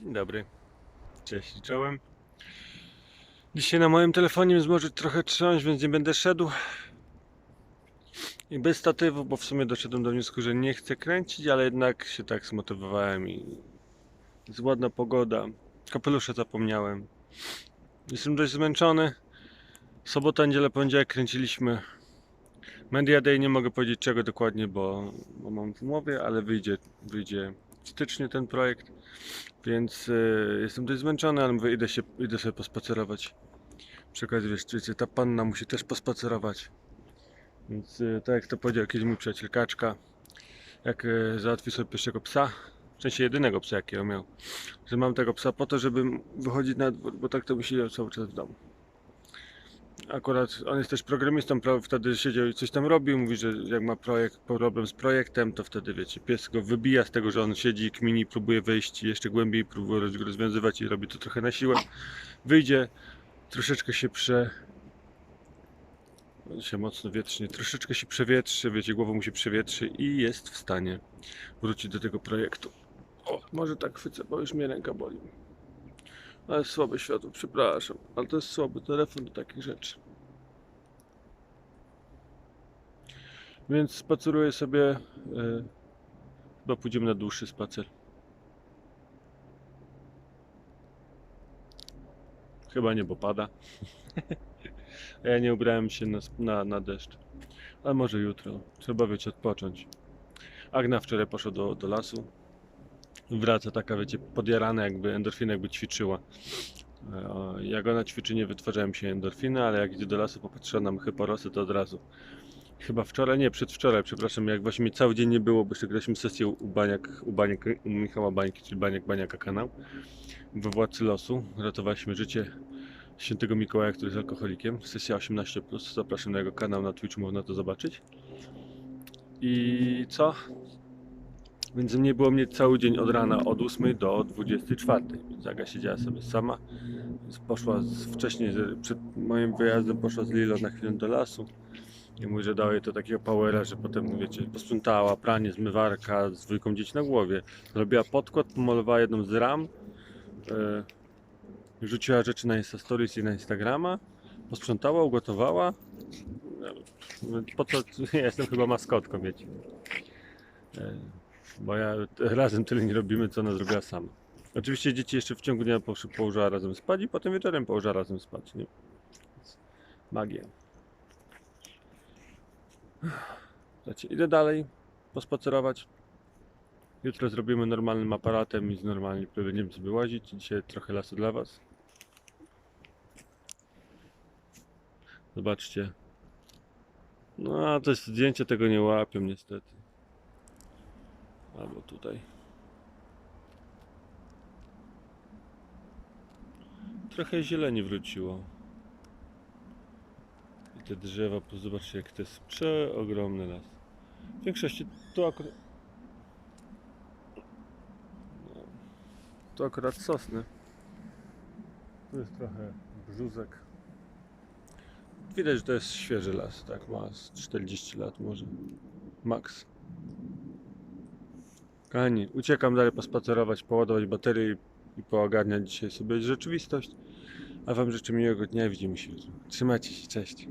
Dzień dobry. Cześć, czołem. Dzisiaj na moim telefonie może trochę trząść, więc nie będę szedł. I bez statywu, bo w sumie doszedłem do wniosku, że nie chcę kręcić, ale jednak się tak zmotywowałem i jest ładna pogoda. Kapelusza zapomniałem. Jestem dość zmęczony. Sobota, niedziela, poniedziałek kręciliśmy Media Day. Nie mogę powiedzieć czego dokładnie, bo, bo mam w umowie, ale wyjdzie, wyjdzie styczniu ten projekt. Więc y, jestem dość zmęczony, ale mówię, idę, się, idę sobie pospacerować. Przy okazji, wiesz, wiecie, ta panna musi też pospacerować. Więc y, tak jak to powiedział kiedyś mój przyjaciel Kaczka, jak y, załatwi sobie pierwszego psa, w sensie jedynego psa jakiego miał, że mam tego psa po to, żeby wychodzić na dwór, bo tak to by siedział cały czas w domu. Akurat on jest też programistą, wtedy siedział i coś tam robił, mówi, że jak ma projekt, problem z projektem, to wtedy wiecie, pies go wybija z tego, że on siedzi, kmini, próbuje wejść jeszcze głębiej, próbuje roz- rozwiązywać i robi to trochę na siłę. Wyjdzie, troszeczkę się prze... On się mocno wietrznie, troszeczkę się przewietrzy, wiecie, głowa mu się przewietrzy i jest w stanie wrócić do tego projektu. O, może tak chwycę, bo już mnie ręka boli. Ale słabe światło, przepraszam, ale to jest słaby telefon do takich rzeczy. Więc spaceruję sobie. E, chyba pójdziemy na dłuższy spacer. Chyba nie, bo pada. A ja nie ubrałem się na, na, na deszcz. Ale może jutro. Trzeba wiecie odpocząć. Agna wczoraj poszła do, do lasu. Wraca taka, wiecie, podjarana, jakby endorfina jakby ćwiczyła. E, Jak ona ćwiczy, nie wytwarzają się endorfiny, ale jak idzie do lasu, popatrzyła na mchy porosy, to od razu. Chyba wczoraj, nie, przedwczoraj, przepraszam, jak właśnie mnie cały dzień nie było, bo jeszcze graliśmy sesję u Baniak, u, Baniak, u Michała Bańki, czyli Baniak Baniaka kanał, we Władcy Losu. Ratowaliśmy życie świętego Mikołaja, który jest alkoholikiem. Sesja 18+, zapraszam na jego kanał na Twitch, można to zobaczyć. I co? Więc nie było mnie cały dzień od rana od 8 do 24. Więc Aga siedziała sobie sama. Poszła z, wcześniej, przed moim wyjazdem poszła z Lilo na chwilę do lasu. I mówi, że dało jej to takiego powera, że potem, wiecie, posprzątała, pranie, zmywarka z dwójką dzieci na głowie. Zrobiła podkład, pomalowała jedną z ram. E, rzuciła rzeczy na Insta Stories i na Instagrama. Posprzątała, ugotowała. Po co? Ja jestem chyba maskotką, wiecie. E, bo ja razem tyle nie robimy, co ona zrobiła sama. Oczywiście dzieci jeszcze w ciągu dnia położyła razem spać i potem wieczorem położyła razem spać, nie? Magia. Słuchajcie, idę dalej, pospacerować. Jutro zrobimy normalnym aparatem i z normalnie będziemy sobie łazić. Dzisiaj trochę lasu dla Was. Zobaczcie. No, a to jest zdjęcie tego nie łapią niestety. Albo tutaj. Trochę zieleni wróciło. Te drzewa, po- zobaczcie jak to jest przeogromny las. W większości to akurat... No, to akurat sosny. Tu jest trochę brzuzek. Widać, że to jest świeży las, tak ma z 40 lat może. Max. Kochani, uciekam dalej pospacerować, poładować baterie i- i poogarniać dzisiaj sobie rzeczywistość. A Wam życzę miłego dnia i widzimy się jutro. Trzymajcie się, cześć.